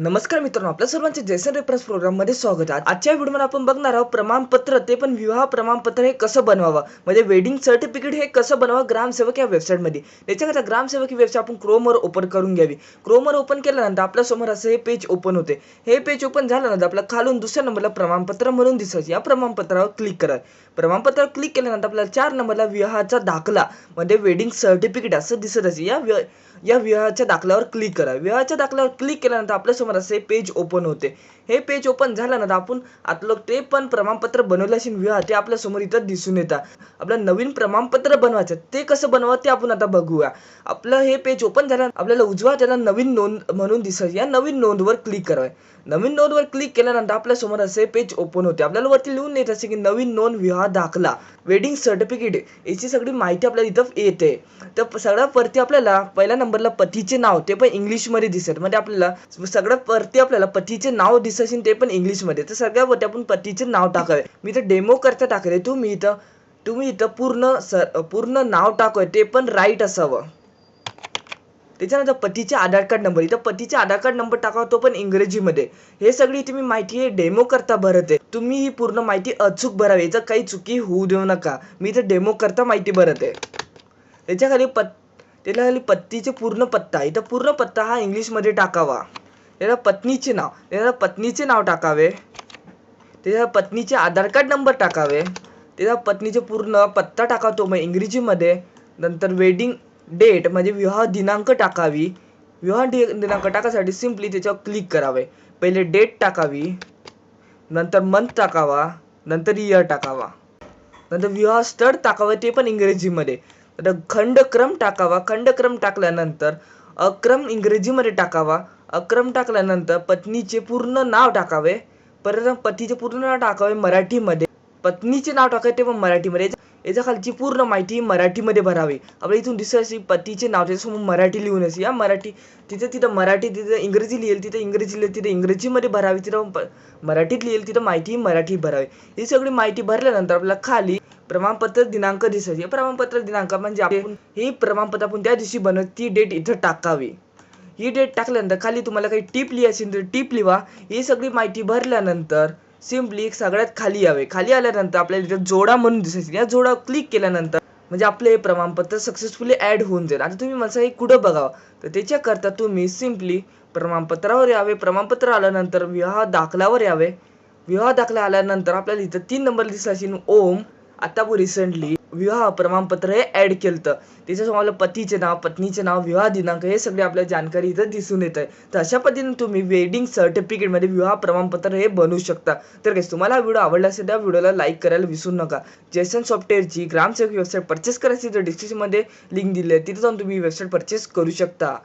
नमस्कार मित्रांनो आपल्या सर्वांचे जयसन रेफरन्स प्रोग्राममध्ये स्वागत आहे. आजच्या व्हिडिओमध्ये आपण बघणार आहोत प्रमाणपत्र ते पण विवाह प्रमाणपत्र हे कसं बनवावं? म्हणजे वेडिंग सर्टिफिकेट हे कसं बनवावं? ग्रामसेवक या वेबसाईटमध्ये. त्याच्याकरता ग्रामसेवक ही वेबसाईट आपण क्रोमवर ओपन करून घ्यावी. क्रोमवर ओपन केल्यानंतर आपल्यासमोर असं हे पेज ओपन होते. हे पेज ओपन झाल्यानंतर आपल्या खालून दुसऱ्या नंबरला प्रमाणपत्र म्हणून दिसायचं. या प्रमाणपत्रावर क्लिक करा प्रमाणपत्रावर क्लिक केल्यानंतर आपल्याला चार नंबरला विवाहाचा दाखला म्हणजे वेडिंग सर्टिफिकेट असं दिसत असेल. या या विवाहाच्या दाखल्यावर क्लिक करा. विवाहाच्या दाखल्यावर क्लिक केल्यानंतर आपल्यासमोर असे पेज ओपन होते. हे पेज ओपन झाल्यानंतर आपण आपलं ते पण प्रमाणपत्र बनवलं असेल विवाह ते आपल्यासमोर इथं दिसून येतात. आपलं नवीन प्रमाणपत्र बनवायचं. ते कसं बनवा ते आपण आता बघूया. आपलं हे पेज ओपन झाल्यानंतर आपल्याला उजवा त्याला नवीन नोंद म्हणून दिसत. या नवीन नोंदवर क्लिक करावे नवीन नोंदवर क्लिक केल्यानंतर आपल्यासमोर असे पेज ओपन होते. आपल्याला वरती लिहून येत असे की नवीन नोंद विवाह दाखला वेडिंग सर्टिफिकेट याची सगळी माहिती आपल्याला इथं येते. तर सगळ्यात वरती आपल्याला पहिल्या नंबरला पतीचे नाव ते पण इंग्लिशमध्ये दिसत. म्हणजे आपल्याला सगळ्यात वरती आपल्याला पतीचे नाव दिसत असेल ते पण इंग्लिशमध्ये. तर सगळ्यावरती आपण पतीचे नाव टाकावे. मी तर डेमो करता टाकले. तुम्ही इथं तुम्ही इथं पूर्ण सर पूर्ण नाव टाकूय. ते पण राईट असावं. त्याच्यानंतर पतीचे आधार कार्ड नंबर इथं पतीचे आधार कार्ड नंबर टाकावा तो पण इंग्रजीमध्ये. हे सगळी तुम्ही माहिती डेमो करता भरत आहे. तुम्ही ही पूर्ण माहिती अचूक भरावी. याचं काही चुकी होऊ देऊ नका. मी इथं डेमो करता माहिती भरत आहे. त्याच्याखाली पत त्याला खाली पत्तीचे पूर्ण पत्ता इथं पूर्ण पत्ता हा इंग्लिशमध्ये टाकावा. त्याला पत्नीचे नाव त्याला पत्नीचे नाव टाकावे. त्याच्या पत्नीचे आधार कार्ड नंबर टाकावे. त्याच्या पत्नीचे पूर्ण पत्ता टाका तो मग इंग्रजीमध्ये. नंतर वेडिंग डेट म्हणजे विवाह दिनांक टाकावी. विवाह दि दिनांक टाकासाठी सिम्पली त्याच्यावर क्लिक करावे. पहिले डेट टाकावी. नंतर मंथ टाकावा. नंतर इयर टाकावा. नंतर विवाह स्थळ टाकावं ते पण इंग्रजीमध्ये. खंडक्रम टाकावा. खंडक्रम टाकल्यानंतर अक्रम इंग्रजीमध्ये टाकावा. अक्रम टाकल्यानंतर पत्नीचे पूर्ण नाव टाकावे. परत पतीचे पूर्ण नाव टाकावे मराठीमध्ये. पत्नीचे नाव टाकावे ते पण मराठीमध्ये. याच्या- खालची पूर्ण माहिती मराठीमध्ये भरावी. आपल्या इथून दिसत पतीचे नाव त्याच्यासमोर मराठी लिहून असे या मराठी तिथे तिथं मराठी तिथं इंग्रजी लिहिल तिथं इंग्रजी लिहिल तिथं इंग्रजीमध्ये भरावी तिथं मराठीत लिहिल तिथं माहिती मराठी भरावी. ही सगळी माहिती भरल्यानंतर आपल्याला खाली प्रमाणपत्र दिनांक दिसायचे. प्रमाणपत्र दिनांक म्हणजे आपण ही प्रमाणपत्र आपण त्या दिवशी बनवत ती डेट इथं टाकावी. ही डेट टाकल्यानंतर खाली तुम्हाला काही टिप लिहायची असेल तर टिप लिहा ही सगळी माहिती भरल्यानंतर सिम्पली सगळ्यात खाली यावे. खाली आल्यानंतर आपल्याला इथं जोडा म्हणून दिसायचे. या जोडा क्लिक केल्यानंतर म्हणजे आपलं हे प्रमाणपत्र सक्सेसफुली ॲड होऊन जाईल. आता तुम्ही मला हे कुठं बघावं? तर त्याच्याकरता तुम्ही सिम्पली प्रमाणपत्रावर यावे. प्रमाणपत्र आल्यानंतर विवाह दाखल्यावर यावे. विवाह दाखला आल्यानंतर आपल्याला इथं तीन नंबर दिसायची. ओम आता रिसेंटली विवाह प्रमाणपत्र हे ऍड केलं त्याच्यासमोर आपलं पतीचे नाव पत्नीचे नाव विवाह दिनांक हे सगळे आपल्या जानकारी इथं दिसून येत आहे तर अशा पद्धतीने तुम्ही वेडिंग सर्टिफिकेटमध्ये विवाह प्रमाणपत्र हे बनवू शकता. तर काही तुम्हाला हा व्हिडिओ आवडला असेल त्या व्हिडिओला लाईक करायला विसरू नका. जेसन सॉफ्टवेअरची ग्रामसेवक वेबसाईट परचेस करायची तर डिस्क्रिप्शनमध्ये लिंक दिली आहे. तिथे जाऊन तुम्ही वेबसाईट परचेस करू शकता.